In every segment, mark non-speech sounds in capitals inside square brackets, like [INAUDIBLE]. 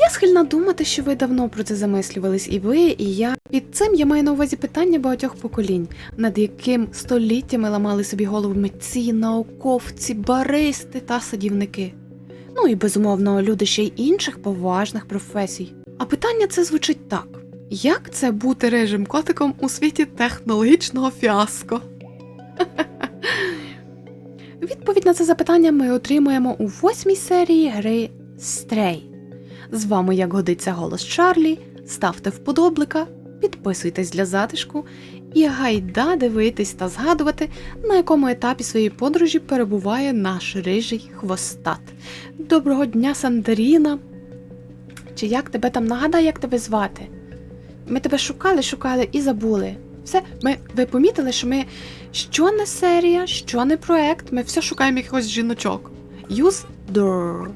Я схильна думати, що ви давно про це замислювались, і ви, і я. Під цим я маю на увазі питання багатьох поколінь, над яким століттями ламали собі голову митці, науковці, баристи та садівники. Ну і безумовно, люди ще й інших поважних професій. А питання це звучить так: як це бути режим котиком у світі технологічного фіаско? [LAUGHS] Відповідь на це запитання ми отримуємо у восьмій серії гри Stray. З вами, як годиться, голос Чарлі. Ставте вподоблика, підписуйтесь для затишку і гайда дивитись та згадувати, на якому етапі своєї подорожі перебуває наш рижий хвостат. Доброго дня, Сандаріна! Чи як тебе там нагадай, як тебе звати? Ми тебе шукали, шукали і забули. Все, ми, ви помітили, що ми що не серія, що не проект, ми все шукаємо якихось жіночок. Use door.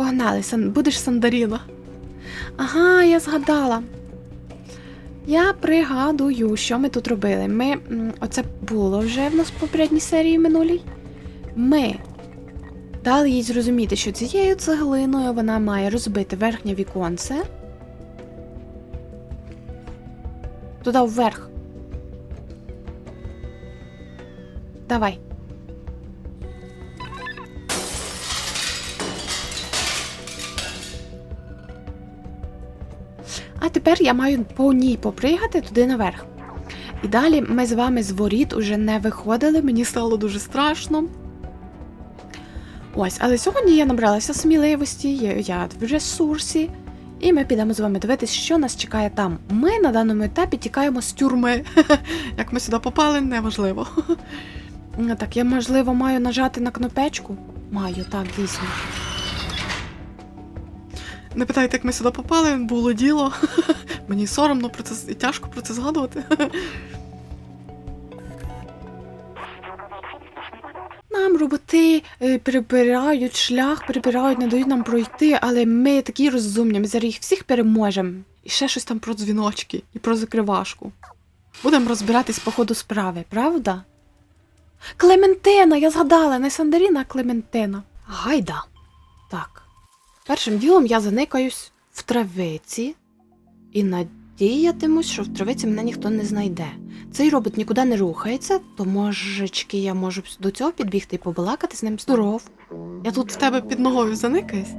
Погнали, сан... будеш Сандаріна. Ага, я згадала. Я пригадую, що ми тут робили. Ми. Оце було вже в нас в попередній серії минулій. Ми дали їй зрозуміти, що цією цеглиною вона має розбити верхнє віконце. Туди вверх. Давай. А тепер я маю по ній попригати туди наверх. І далі ми з вами з воріт уже не виходили, мені стало дуже страшно. Ось, але сьогодні я набралася сміливості, я, в ресурсі, і ми підемо з вами дивитись, що нас чекає там. Ми на даному етапі тікаємо з тюрми. [LAUGHS] Як ми сюди попали, неважливо. [LAUGHS] Так, я, можливо, маю нажати на кнопечку? Маю, так, дійсно. Не питайте, як ми сюди попали, було діло. [LAUGHS] Мені соромно про це і тяжко про це згадувати. [LAUGHS] Нам роботи е, перебирають шлях, перебирають, не дають нам пройти, але ми такі розумні, ми зараз їх всіх переможемо. І ще щось там про дзвіночки і про закривашку. Будемо розбиратись по ходу справи, правда? Клементина, я згадала, не Сандаріна, а Клементина. Гайда. Так. Першим ділом я заникаюсь в травиці і надіятимусь, що в травиці мене ніхто не знайде. Цей робот нікуди не рухається, то можечки я можу до цього підбігти і побалакати з ним здоров. Я тут в тебе під ногою заникаюсь.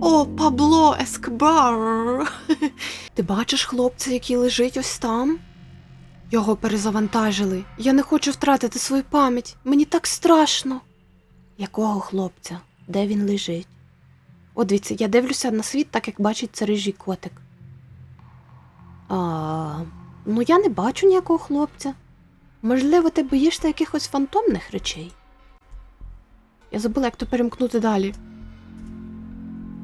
О, Пабло Ескбар. [LAUGHS] Ти бачиш хлопця, який лежить ось там? Його перезавантажили. Я не хочу втратити свою пам'ять. Мені так страшно. Якого хлопця? Де він лежить? О, дивіться, я дивлюся на світ, так як бачить це рижий котик. А, ну я не бачу ніякого хлопця. Можливо, ти боїшся якихось фантомних речей. Я забула, як то перемкнути далі.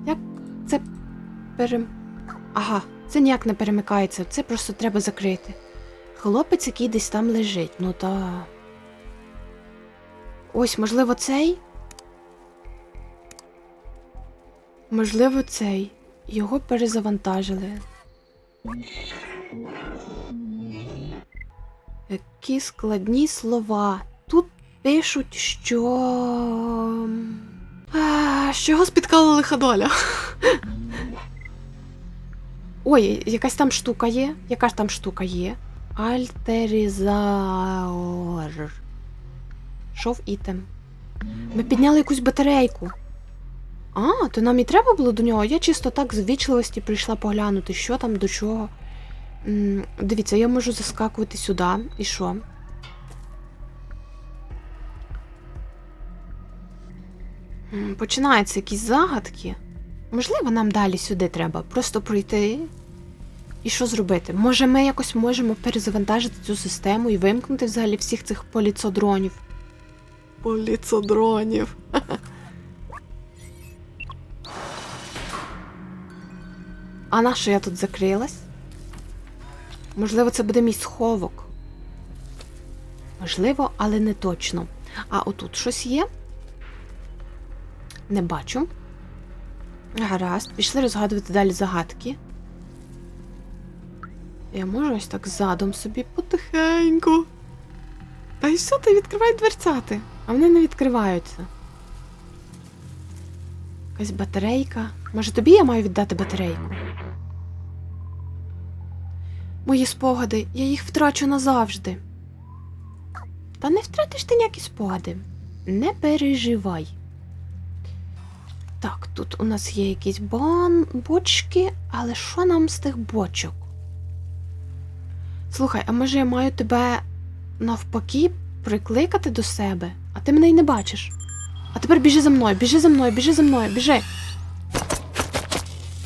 Як це перем. Ага, це ніяк не перемикається, це просто треба закрити. Хлопець, який десь там лежить, ну та. Ось, можливо, цей. Можливо, цей. Його перезавантажили. Які складні слова. Тут пишуть, що. А, що його спіткала лиха доля. [LAUGHS] Ой, якась там штука є. Яка ж там штука є? Альтерізаор. Шов ітем. Ми підняли якусь батарейку. А, то нам і треба було до нього. Я чисто так з вічливості прийшла поглянути, що там до чого. М, Дивіться, я можу заскакувати сюди. І що? М, Починаються якісь загадки. Можливо, нам далі сюди треба просто пройти. І що зробити? Може, ми якось можемо перезавантажити цю систему і вимкнути взагалі всіх цих поліцодронів. Поліцодронів. А на що я тут закрилась? Можливо, це буде мій сховок. Можливо, але не точно. А отут щось є? Не бачу. Гаразд, пішли розгадувати далі загадки. Я можу ось так задом собі потихеньку. Та й все, ти відкривай дверцяти, а вони не відкриваються. Якась батарейка. Може, тобі я маю віддати батарейку? Мої спогади, я їх втрачу назавжди. Та не втратиш ти ніякі спогади. Не переживай. Так, тут у нас є якісь бан... бочки, але що нам з тих бочок? Слухай, а може я маю тебе навпаки прикликати до себе, а ти мене й не бачиш. А тепер біжи за мною, біжи за мною, біжи за мною, біжи.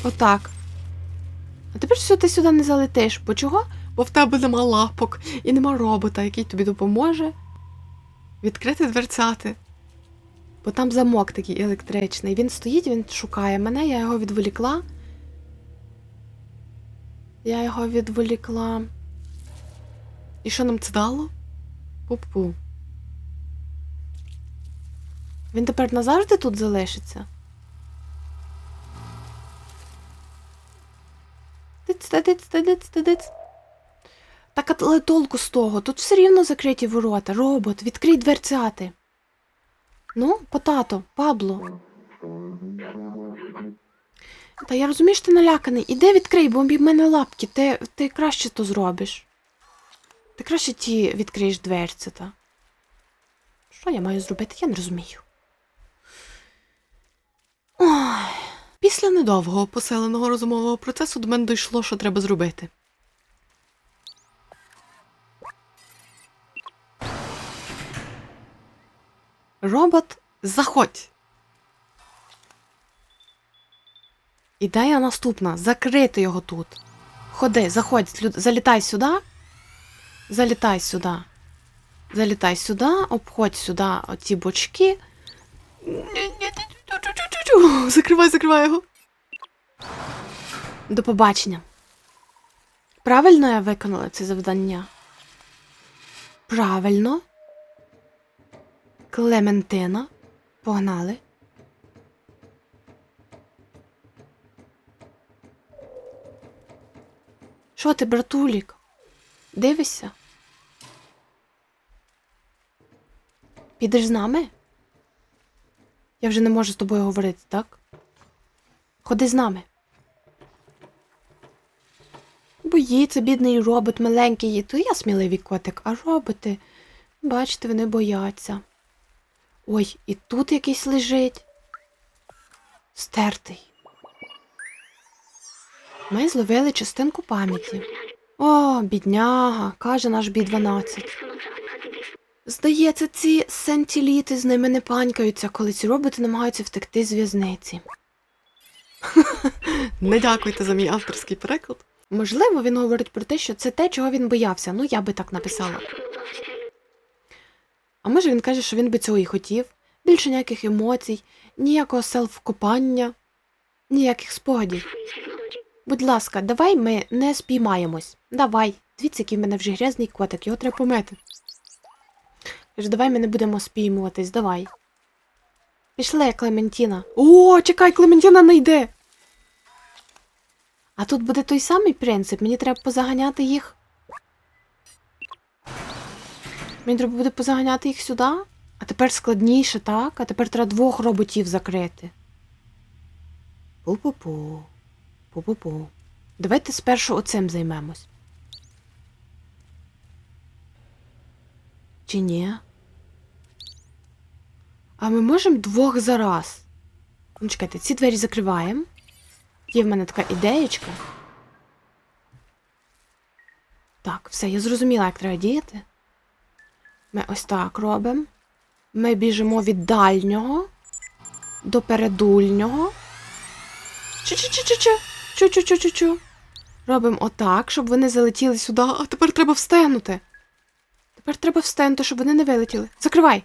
Отак. А тепер все, ти сюди не залетиш. Бо чого? Бо в тебе нема лапок і нема робота, який тобі допоможе відкрити дверцяти. Бо там замок такий електричний. Він стоїть, він шукає мене, я його відволікла. Я його відволікла. І що нам це дало? Пу-пу. Він тепер назавжди тут залишиться? Диць, та диць, та. Так але толку з того, тут все рівно закриті ворота. Робот, відкрий дверцяти. Ну, потато, Пабло. Та я розумію, що ти наляканий. Іди відкрий, бо в мене лапки, ти, ти краще то зробиш. Ти краще ті відкриєш дверці, та. Що я маю зробити, я не розумію. Ой. Після недовгого поселеного розумового процесу до мене дійшло, що треба зробити. Робот, заходь. Ідея наступна закрити його тут. Ходи, заходь, залітай сюди. Залітай сюди. Залітай сюди, обходь сюди оці бочки. Закривай, закривай його. До побачення. Правильно я виконала це завдання? Правильно. Клементина. Погнали. Що ти, братулік? Дивишся? Підеш з нами? Я вже не можу з тобою говорити, так? Ходи з нами. Боїться, бідний робот маленький, то я сміливий котик, а роботи, бачите, вони бояться. Ой, і тут якийсь лежить. Стертий. Ми зловили частинку пам'яті. О, бідняга, каже наш бі 12. Здається, ці сентіліти з ними не панькаються, коли ці роботи намагаються втекти з в'язниці. [LAUGHS] Не дякуйте за мій авторський переклад. Можливо, він говорить про те, що це те, чого він боявся. Ну, я би так написала. А може він каже, що він би цього і хотів. Більше ніяких емоцій, ніякого селф-копання, ніяких спогадів. Будь ласка, давай ми не спіймаємось. Давай. Дивіться, який в мене вже грязний котик, його треба помити. Каже, давай ми не будемо спіймуватись, давай. Пішли, Клементіна. О, чекай, Клементіна не йде. А тут буде той самий принцип, мені треба позаганяти їх. Мені треба буде позаганяти їх сюди. А тепер складніше, так? А тепер треба двох роботів закрити. Пу-пу-пу. Пу-пу-пу. Давайте спершу оцим займемось. Чи ні? А ми можемо двох за раз. Ну, чекайте, ці двері закриваємо. Є в мене така ідеєчка. Так, все, я зрозуміла, як треба діяти. Ми ось так робимо. Ми біжимо від дальнього до передульнього. Чу-чу-чу-чу-чу. Чу-чу-чу-чу-чу. Робимо отак, щоб вони залетіли сюди, а тепер треба встигнути. Тепер треба встигнути, щоб вони не вилетіли. Закривай.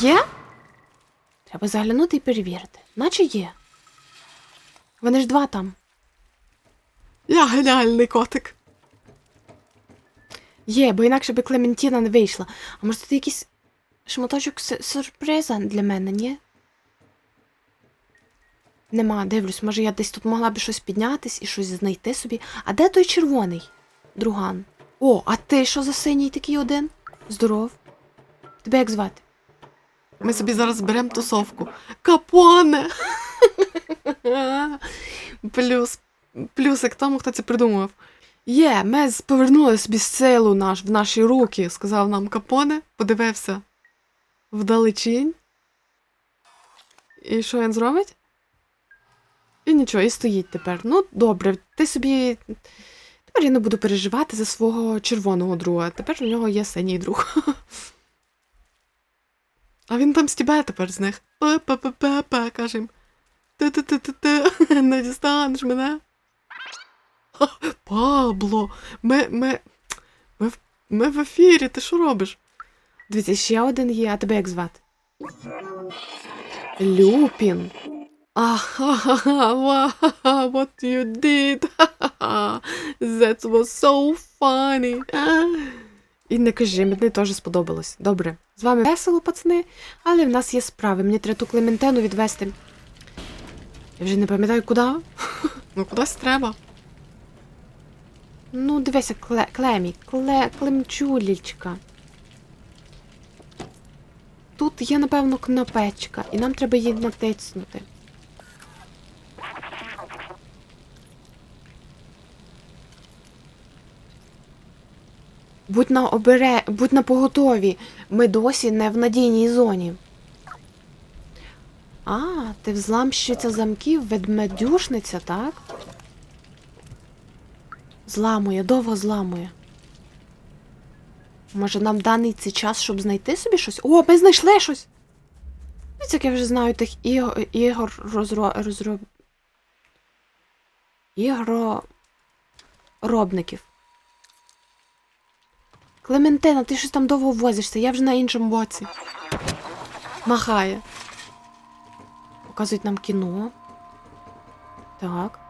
Є? Треба заглянути і перевірити. Наче є. Вони ж два там. Я геніальний котик. Є, бо інакше би Клементіна не вийшла. А може тут якийсь шматочок сюрприза для мене, ні? Нема, дивлюсь, може я десь тут могла б щось піднятись і щось знайти собі. А де той червоний? Друган. О, а ти що за синій такий один? Здоров. Тебе як звати? Ми собі зараз беремо тусовку. Капоне! [LAUGHS] Плюс, плюсик тому, хто це придумав. Є, ми з- повернули собі силу наш, в наші руки, сказав нам Капоне, подивився вдалечінь. І що він зробить? І нічого, і стоїть тепер. Ну, добре, ти собі. Тепер я не буду переживати за свого червоного друга. Тепер у нього є синій друг. А він там стібає тепер з них. Па-па-па-па, каже їм. Ти-ти-ти-ти-ти, [LAUGHS] не дістанеш мене. Пабло, ми, ми, ми, ми в ефірі, ти що робиш? Дивіться, ще один є, а тебе як звати? Люпін. Ахахаха, [LAUGHS] what you did. [LAUGHS] That was so funny. [GASPS] І не кажи, мені теж сподобалось. Добре, з вами весело, пацани, але в нас є справи. Мені треба ту Клементену відвести. Я вже не пам'ятаю, куди. [LAUGHS] Ну, кудись треба. Ну, дивися, кле, Клемі, кле, Клемчулічка. Тут є, напевно, кнопечка, і нам треба її натиснути. Будь на обере, будь на поготові. Ми досі не в надійній зоні. А, ти взламщиця замків, ведмедюшниця, так? Зламує, довго зламує. Може, нам даний цей час, щоб знайти собі щось? О, ми знайшли щось! Ось як я вже знаю тих ігор, ігор розро, розро... ігроробників. Клементина, ти щось там довго возишся, я вже на іншому боці. Махає. Показують нам кіно. Так.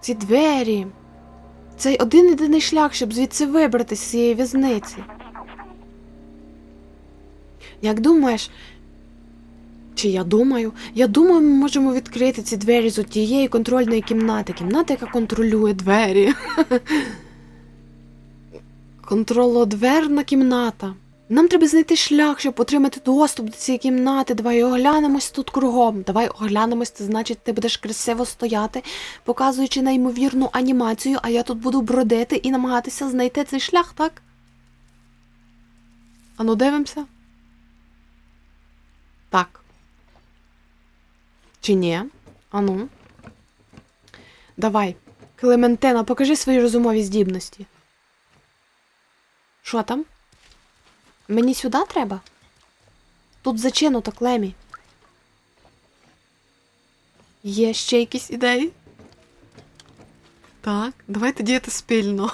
Ці двері. Це один єдиний шлях, щоб звідси вибратися з цієї в'язниці. Як думаєш? Чи я думаю? Я думаю, ми можемо відкрити ці двері з тієї контрольної кімнати. Кімната, яка контролює двері. [LAUGHS] Контролодверна кімната. Нам треба знайти шлях, щоб отримати доступ до цієї кімнати. Давай оглянемось тут кругом. Давай оглянемось, це значить, ти будеш красиво стояти, показуючи неймовірну анімацію, а я тут буду бродити і намагатися знайти цей шлях, так? Ану, дивимося. Так. Чи ні? Ану. Давай. Клементина, покажи свої розумові здібності. Що там? Мені сюди треба? Тут зачинуто клемі. Є ще якісь ідеї? Так, давайте діяти спільно.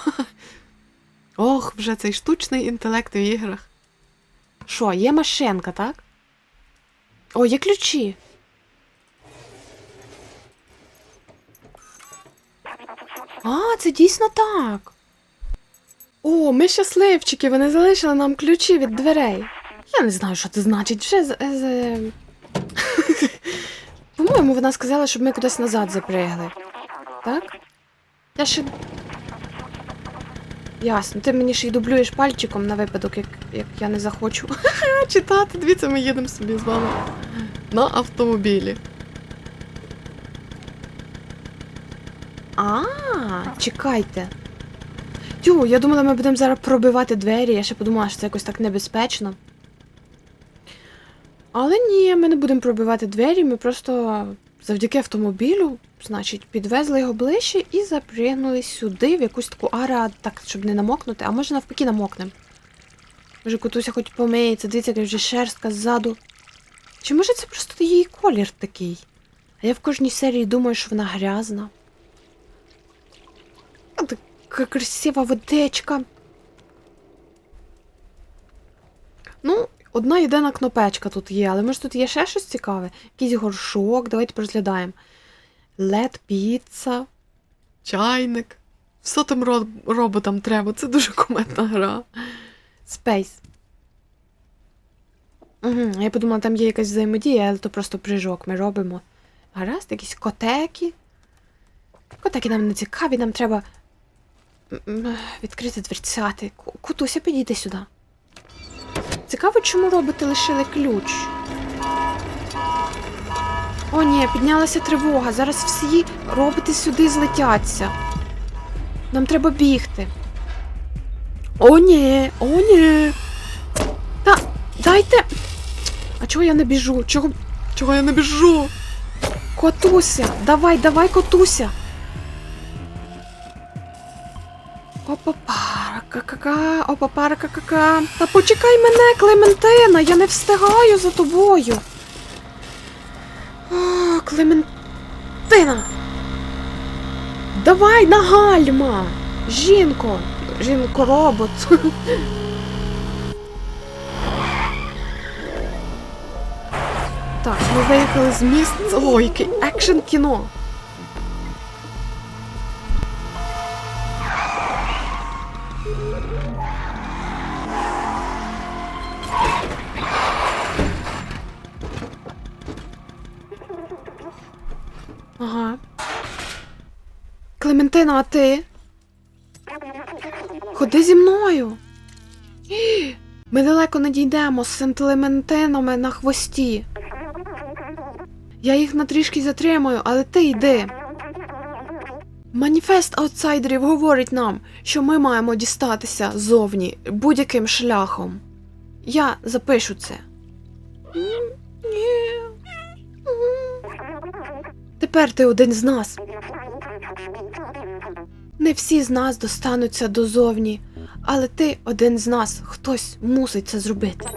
[LAUGHS] Ох, вже цей штучний інтелект в іграх. Що, є машинка, так? О, є ключі. А, це дійсно так. О, ми щасливчики, вони залишили нам ключі від дверей. Я не знаю, що це значить. Вже з. з... [LAUGHS] По-моєму, вона сказала, щоб ми кудись назад запригли. Так? Я ще. Ясно, ти мені ще й дублюєш пальчиком на випадок, як, як я не захочу [LAUGHS] читати. Дивіться, ми їдемо собі з вами на автомобілі. А, чекайте. Тю, я думала, ми будемо зараз пробивати двері. Я ще подумала, що це якось так небезпечно. Але ні, ми не будемо пробивати двері, ми просто завдяки автомобілю, значить, підвезли його ближче і запригнули сюди, в якусь таку ара, так, щоб не намокнути, а може навпаки намокнемо. Може, котуся хоч помиється, дивіться, яка вже шерстка ззаду. Чи може це просто її колір такий? А я в кожній серії думаю, що вона грязна. А така красива водичка. Ну, одна єдина кнопечка тут є, але може тут є ще щось цікаве? Якийсь горшок, давайте розглядаємо. Лед піца, чайник. Все там роботам треба, це дуже кумедна гра. Спейс. Угу, я подумала, там є якась взаємодія, але то просто прыжок ми робимо. Гаразд, якісь котеки. Котеки нам не цікаві, нам треба відкрити дверцяти. Кутуся, підійди сюди. Цікаво, чому роботи лишили ключ. О, ні, піднялася тривога. Зараз всі роботи сюди злетяться. Нам треба бігти. О, ні, о, ні. Та дайте. А чого я не біжу? Чого, чого я не біжу? Котуся, давай, давай, котуся. Опа-пара, ка-ка-ка, опа-пара, ка-ка-ка. Та почекай мене, Клементина, я не встигаю за тобою. О, Клементина. Давай на гальма. Жінко. Жінко робот. [LAUGHS] Так, ми виїхали з міст. Ой, екшн кіно. Клементина, а ти? Ходи зі мною. Ми далеко не дійдемо з сентилементинами на хвості. Я їх на трішки затримаю, але ти йди. Маніфест аутсайдерів говорить нам, що ми маємо дістатися зовні будь-яким шляхом. Я запишу це. Тепер ти один з нас. Не всі з нас достануться дозовні, але ти один з нас, хтось мусить це зробити.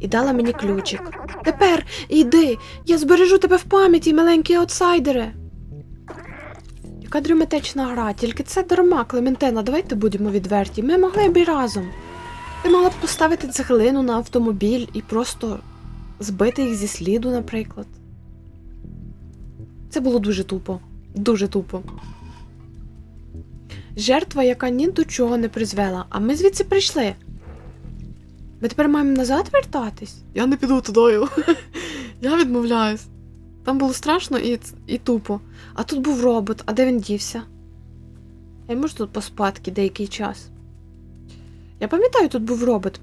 І дала мені ключик. Тепер йди, я збережу тебе в пам'яті, маленькі аутсайдери. Яка драматична гра, тільки це дарма, Клементина, давайте будемо відверті. Ми могли б і разом. Ти могла б поставити цеглину на автомобіль і просто збити їх зі сліду, наприклад. Це було дуже тупо. Дуже тупо. Жертва, яка ні до чого не призвела, а ми звідси прийшли. Ми тепер маємо назад вертатись? Я не піду тудою. [LAUGHS] Я відмовляюсь. Там було страшно і, і тупо. А тут був робот, а де він дівся? Я можу тут поспадки деякий час. Я пам'ятаю, тут був робот.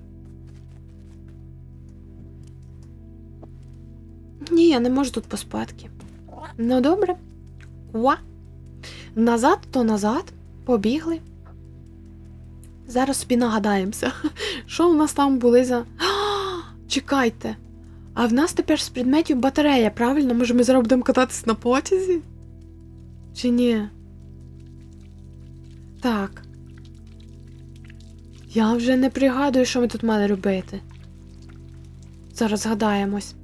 Ні, я не можу тут поспадки. Ну добре. Уа. Назад, то назад. Побігли. Зараз собі нагадаємося, [LAUGHS] що в нас там були за. А, чекайте. А в нас тепер з предметів батарея, правильно? Може, ми зараз будемо кататись на потязі? Чи ні? Так. Я вже не пригадую, що ми тут мали робити. Зараз згадаємось.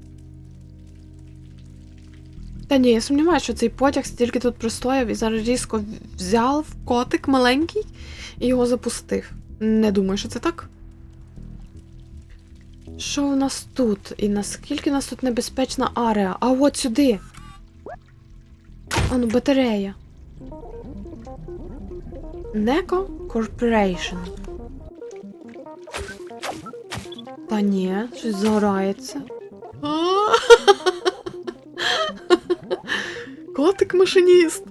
Та ні, я сумніваюся, що цей потяг стільки тут простояв і зараз різко взяв котик маленький і його запустив. Не думаю, що це так. Що у нас тут? І наскільки у нас тут небезпечна ареа? А от сюди. Ану, батарея. Неко Corporation. Та ні, щось загорається. [LAUGHS] Котик машиніст.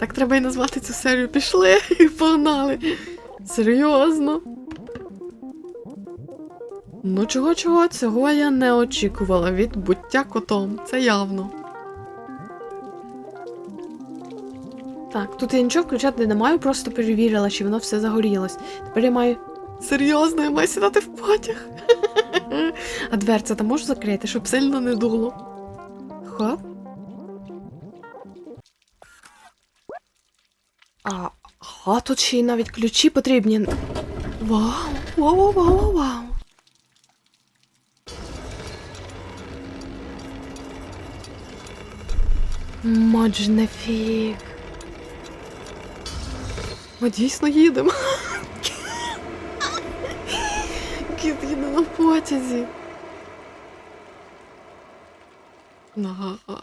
Так треба і назвати цю серію. Пішли і [LAUGHS] погнали. Серйозно. Ну, чого чого, цього я не очікувала від буття котом. Це явно. Так, тут я нічого включати не маю, просто перевірила, чи воно все загорілось. Тепер я маю. Серйозно, я маю сідати в потяг. [LAUGHS] А дверця там можу закрити, щоб сильно не дуло. Хоп. А, а тут ще й навіть ключі потрібні. Вау, вау, вау, вау, вау. Маджнефік. Ми дійсно їдемо. [LAUGHS] Кіт їде на потязі. Ага.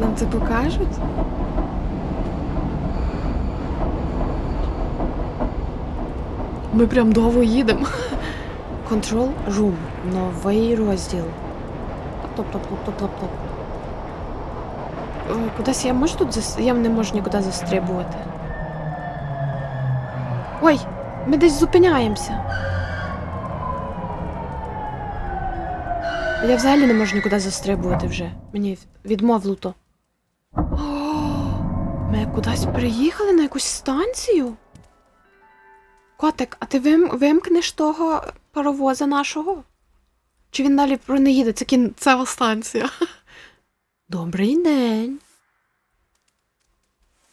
Нам це покажуть? Ми прям довго їдемо. Control Room. Новий розділ. Топ-топ-топ-топ-топ. Ой, Кудись я можу тут зас... Я не можу нікуди застрибувати. Ой, ми десь зупиняємося. Я взагалі не можу нікуди застрибувати вже. Мені відмовло то. О, ми кудись приїхали на якусь станцію? Котик, а ти вим... вимкнеш того паровоза нашого? Чи він далі про не їде? Це кінцева станція. [LAUGHS] Добрий день.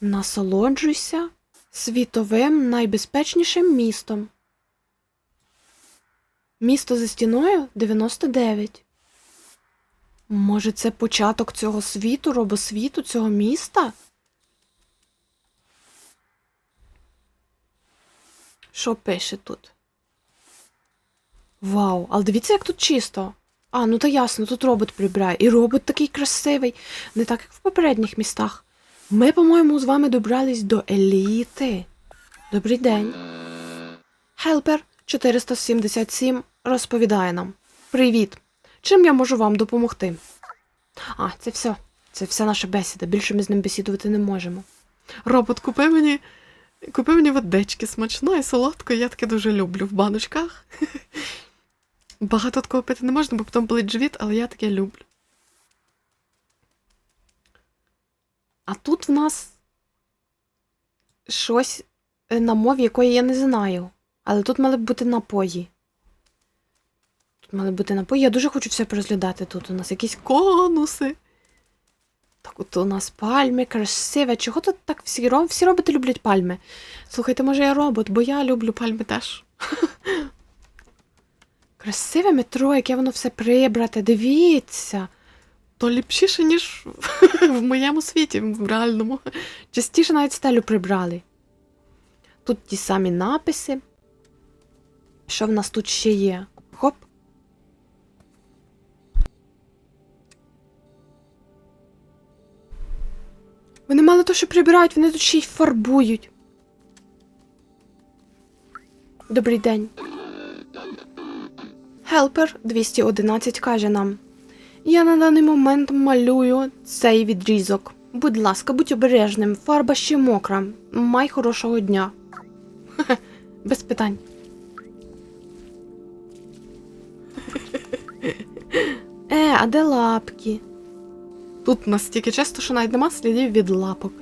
Насолоджуйся світовим найбезпечнішим містом. Місто за стіною 99. Може, це початок цього світу, робосвіту, цього міста? Що пише тут? Вау, але дивіться, як тут чисто. А, ну то ясно, тут робот прибирає. І робот такий красивий, не так, як в попередніх містах. Ми, по-моєму, з вами добрались до еліти. Добрий день. Хелпер 477 розповідає нам. Привіт. Чим я можу вам допомогти? А, це все. Це вся наша бесіда. Більше ми з ним бесідувати не можемо. Робот, купи мені. Купи мені водички смачно і солодко, я таке дуже люблю в баночках. [LAUGHS] Багато такого пити не можна, бо потім болить живіт, але я таке люблю. А тут в нас щось е, на мові, якої я не знаю. Але тут мали б бути напої. Тут мали бути напої. Я дуже хочу все порозглядати тут. У нас якісь конуси. Так от у нас пальми, красиве. Чого тут так всі ро- Всі роботи люблять пальми. Слухайте, може я робот, бо я люблю пальми теж. [LAUGHS] Красиве метро, яке воно все прибрате, дивіться. То ліпшіше, ніж [LAUGHS] в моєму світі, в реальному. Частіше навіть стелю прибрали. Тут ті самі написи. Що в нас тут ще є? Хоп. Вони мало то, що прибирають, вони тут ще й фарбують. Добрий день. Хелпер 211 каже нам. Я на даний момент малюю цей відрізок. Будь ласка, будь обережним, фарба ще мокра. Май хорошого дня. Хе-хе, Без питань. Е, а де лапки? Тут настільки часто, що навіть нема слідів від лапок.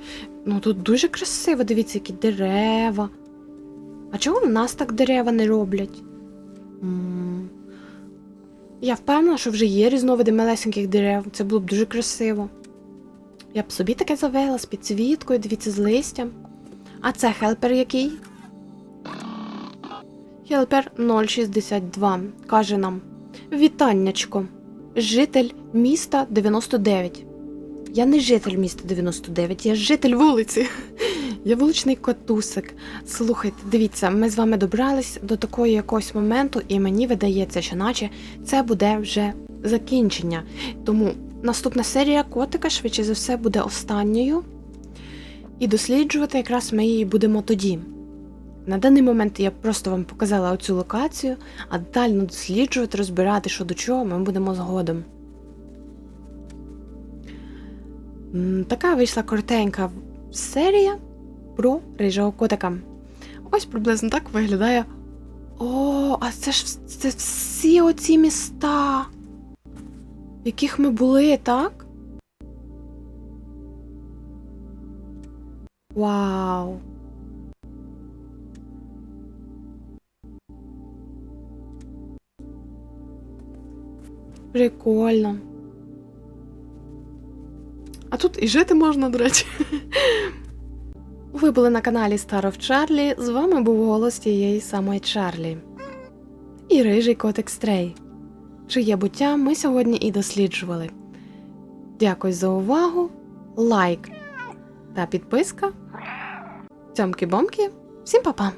Ну тут дуже красиво, дивіться, які дерева. А чого в нас так дерева не роблять? Я впевнена, що вже є різновиди малесеньких дерев. Це було б дуже красиво. Я б собі таке завела з підсвіткою, дивіться, з листям. А це хелпер який? Хелпер 062 каже нам: Вітаннячко, житель міста 99. Я не житель міста 99, я житель вулиці. Я вуличний котусик. Слухайте, дивіться, ми з вами добрались до такого якогось моменту, і мені видається, що наче це буде вже закінчення. Тому наступна серія котика, швидше за все, буде останньою. І досліджувати якраз ми її будемо тоді. На даний момент я просто вам показала оцю локацію, а детально досліджувати, розбирати, що до чого, ми будемо згодом. Така вийшла коротенька серія про рижого котика. Ось приблизно так виглядає. О, а це ж це всі оці міста, в яких ми були, так? Вау! Прикольно. Тут і жити можна, до речі. Ви були на каналі of Charlie. З вами був голос тієї самої Чарлі. І рижий котик Стрей. Чиє буття ми сьогодні і досліджували. Дякую за увагу, лайк та підписка. Цьомки-бомки, всім па-па!